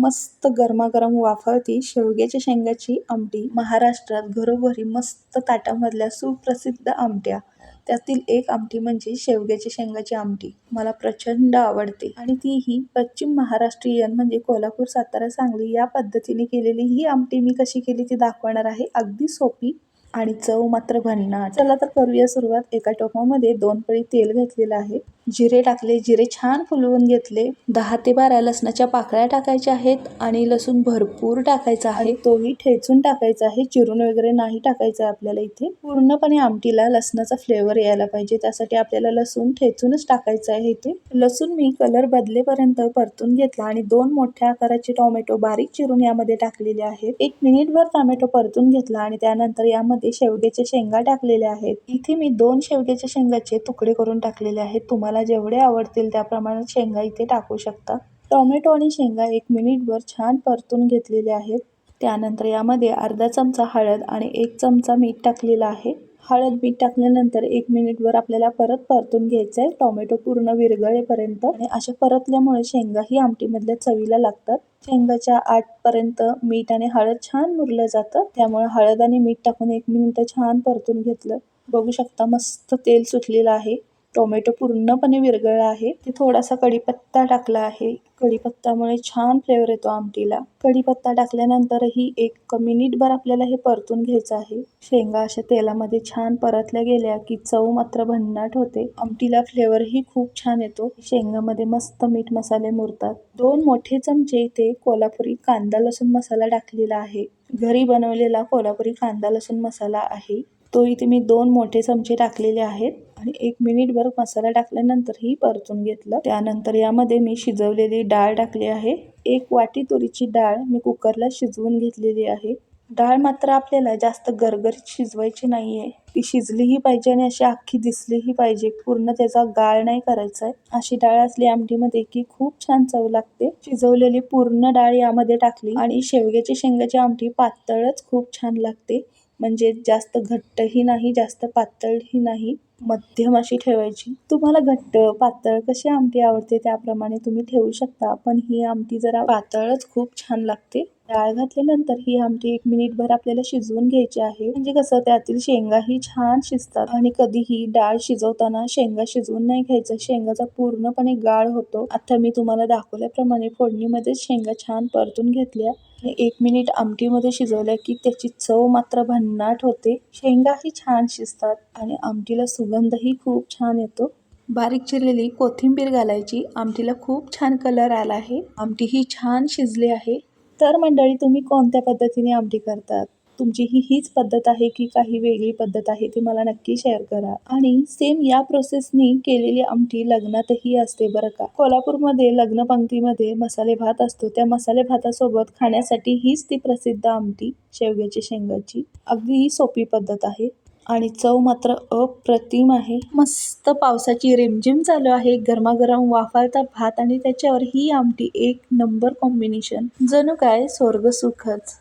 मस्त गरमागरम वाफळती शेवग्याच्या शेंगाची आमटी महाराष्ट्रात घरोघरी मस्त ताटामधल्या सुप्रसिद्ध आमट्या. त्यातील एक आमटी म्हणजे शेवग्याच्या शेंगाची आमटी. मला प्रचंड आवडते. आणि तीही पश्चिम महाराष्ट्रीयन म्हणजे कोल्हापूर सातारा सांगली या पद्धतीने केलेली ही आमटी मी कशी केली ती दाखवणार आहे. अगदी सोपी आणि चव मात्र भन्नाट. चला तर करूया सुरुवात. एका टोपामध्ये दोन पळी तेल घेतलेलं आहे. जिरे टाकले. जिरे छान फुलवून घेतले. दहा ते बारा लसणाच्या पाकळ्या टाकायच्या आहेत आणि लसूण भरपूर टाकायचा आहे. तोही ठेचून टाकायचा आहे. चिरून वगैरे नाही टाकायचा आहे आपल्याला इथे. पूर्णपणे आमटीला लसणाचा फ्लेवर यायला पाहिजे. त्यासाठी आपल्याला लसूण ठेचूनच टाकायचं आहे इथे. लसूण मी कलर बदलेपर्यंत परतून घेतला आणि दोन मोठ्या आकाराचे टोमॅटो बारीक चिरून यामध्ये टाकलेले आहेत. एक मिनिटभर टोमॅटो परतून घेतला आणि त्यानंतर यामध्ये शेवग्याच्या शेंगा टाकलेल्या आहेत. इथे मी दोन शेवग्याच्या शेंगाचे तुकडे करून टाकलेले आहेत. तुम्हाला जेवढे आवडतील त्या प्रमाणात शेंगा इथे टाकू शकता. टोमॅटो आणि शेंगा एक मिनिटभर छान परतून घेतलेले आहेत. त्यानंतर यामध्ये अर्धा चमचा हळद आणि एक चमचा मीठ टाकलेला आहे. हळद मीठ टाकल्यानंतर एक मिनिटभर आपल्याला परत परतून घ्यायचं आहे टोमॅटो पूर्ण विरघळेपर्यंत आणि अशा परतल्यामुळे शेंगा ही आमटीमधल्या चवीला लागतात. शेंगाच्या आठपर्यंत मीठ आणि हळद छान मुरलं जातं. त्यामुळे हळद आणि मीठ टाकून एक मिनिट छान परतून घेतलं. बघू शकता मस्त तेल सुटलेलं आहे. टोमॅटो पूर्णपणे विरघळला आहे. ते थोडासा कढीपत्ता टाकला आहे. कढीपत्तामुळे छान फ्लेवर येतो आमटीला. कढीपत्ता टाकल्यानंतरही एक मिनिटभर आपल्याला हे परतून घ्यायचं आहे. शेंगा अशा तेलामध्ये छान परतल्या गेल्या की चव मात्र भन्नाट होते. आमटीला फ्लेवरही खूप छान येतो. शेंगामध्ये मस्त मीठ मसाले मुरतात. दोन मोठे चमचे इथे कोल्हापुरी कांदा लसूण मसाला टाकलेला आहे. घरी बनवलेला कोल्हापुरी कांदा लसूण मसाला आहे. तो इथे मी दोन मोठे चमचे टाकलेले आहेत आणि एक मिनिटभर मसाला टाकल्यानंतरही परतून घेतलं. त्यानंतर यामध्ये मी शिजवलेली डाळ टाकली आहे. एक वाटी तुरीची डाळ मी कुकरला शिजवून घेतलेली आहे. डाळ मात्र आपल्याला जास्त गरगरीत शिजवायची नाही आहे ती शिजलीही पाहिजे आणि अशी अख्खी दिसलीही पाहिजे. पूर्ण त्याचा गाळ नाही करायचा आहे. अशी डाळ असली आमटीमध्ये की खूप छान चव लागते. शिजवलेली पूर्ण डाळ यामध्ये टाकली आणि शेवग्याची शेंगाची आमटी पातळच खूप छान लागते. म्हणजे जास्त घट्टही नाही जास्त पातळही नाही मध्यम अशी ठेवायची. तुम्हाला घट्ट पातळ कशी आमटी आवडते त्याप्रमाणे तुम्ही ठेवू शकता. पण ही आमटी जरा पातळच खूप छान लागते. डाळ घातल्यानंतर ही आमटी एक मिनिटभर आपल्याला शिजवून घ्यायची आहे. म्हणजे कसं त्यातील शेंगाही छान शिजतात आणि कधीही डाळ शिजवताना शेंगा शिजवून नाही घ्यायचं. शेंगाचा पूर्णपणे गाळ होतो. आता मी तुम्हाला दाखवल्याप्रमाणे फोडणीमध्येच शेंगा छान परतून घेतल्या. एक मिनिट आमटीमध्ये शिजवल्या की त्याची चव मात्र भन्नाट होते. शेंगाही छान शिजतात आणि आमटीला सुगंधही खूप छान येतो. बारीक चिरलेली कोथिंबीर घालायची. आमटीला खूप छान कलर आला आहे. आमटी ही छान शिजली आहे. तर मंडळी तुम्ही कोणत्या पद्धतीने आमटी करतात? तुमची ही हीच पद्धत आहे की काही वेगळी पद्धत आहे ती मला नक्की शेअर करा. आणि सेम या प्रोसेसनी केलेली आमटी लग्नातही असते बरं का. कोल्हापूरमध्ये लग्न पंक्तीमध्ये मसाले भात असतो. त्या मसाले भातासोबत खाण्यासाठी हीच ती प्रसिद्ध आमटी शेवग्याची शेंगाची. अगदी सोपी पद्धत आहे. आणि चव मात्र अप्रतिम आहे. मस्त पावसाची रिमझिम चालू आहे. गरमागरम वाफाळता भात आणि त्याच्यावर ही आमटी एक नंबर कॉम्बिनेशन जणू काय स्वर्ग सुखच.